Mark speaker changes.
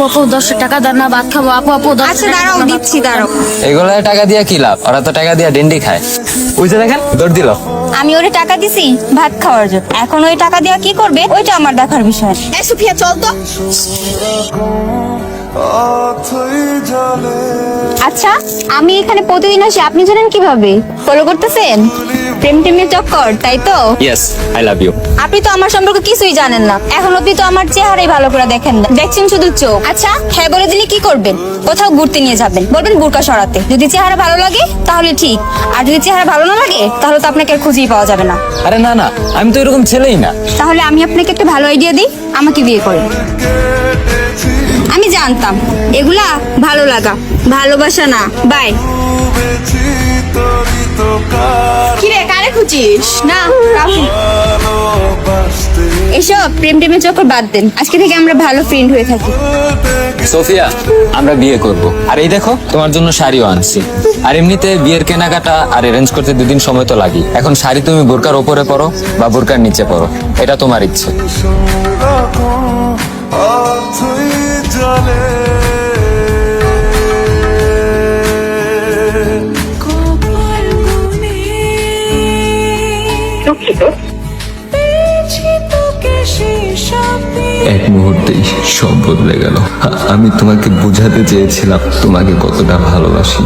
Speaker 1: আপু আপু দশ টাকা দেন না ভাত খাব। আপু আপু দশ
Speaker 2: আচ্ছা দাঁড়াও দিচ্ছি দাঁড়াও।
Speaker 3: এগুলো টাকা দিয়ে কি লাভ? ওরা তো টাকা দিয়ে ডেন্ডি খায়। ওই যে দেখেন দৌড় দিল।
Speaker 2: আমি ওরে টাকা দিছি ভাত খাওয়ার জন্য। এখন ওই টাকা দেওয়া কি করবে? ওইটা আমার দেখার বিষয়। এই সুফিয়া চল তো। আচ্ছা আমি এখানে প্রতিদিন আসি। আপনি জানেন কীভাবে? ফলো করতেছেন? প্রেম টেমের চক্কর তাই তো?
Speaker 3: ইয়েস আই লাভ ইউ
Speaker 2: আপনি তো আমার সম্পর্কে কিছুই জানেন না। এখন অব্দি তো আমার চেহারাই ভালো করে দেখেন না। দেখছেন শুধু চোখ। আচ্ছা হ্যাঁ বলে দিলে কি করবেন? কোথাও ঘুরতে নিয়ে যাবেন। বলবেন বুরকা সরাতে। যদি চেহারা ভালো লাগে তাহলে ঠিক। আর যদি চেহারা ভালো না লাগে তাহলে তো আপনাকে আর খুঁজেই পাওয়া যাবে না।
Speaker 3: আরে না না আমি তো এরকম ছেলেই না।
Speaker 2: তাহলে আমি আপনাকে একটা ভালো আইডিয়া দিই। আমাকে বিয়ে করেন। আমি জানতাম। এগুলা ভালো লাগা। ভালোবাসা না। বাই কিরে কারে খুঁজিস? না এসব প্রেম টেমের চক্কর বাদ দেন। আজকে থেকে আমরা ভালো ফ্রেন্ড হয়ে থাকি।
Speaker 3: সোফিয়া আমরা বিয়ে করব। আর এই দেখো তোমার জন্য শাড়িও আনছি। আর এমনিতে বিয়ের কেনাকাটা আর অ্যারেঞ্জ করতে দুদিন সময় তো লাগে এখন শাড়ি তুমি বোরকার ওপরে পরো বা বোরকার নিচে পরো। এটা তোমার ইচ্ছে।
Speaker 4: এক মুহূর্তেই সব বদলে গেল। আমি তোমাকে বোঝাতে চেয়েছিলাম তোমাকে কতটা ভালোবাসি।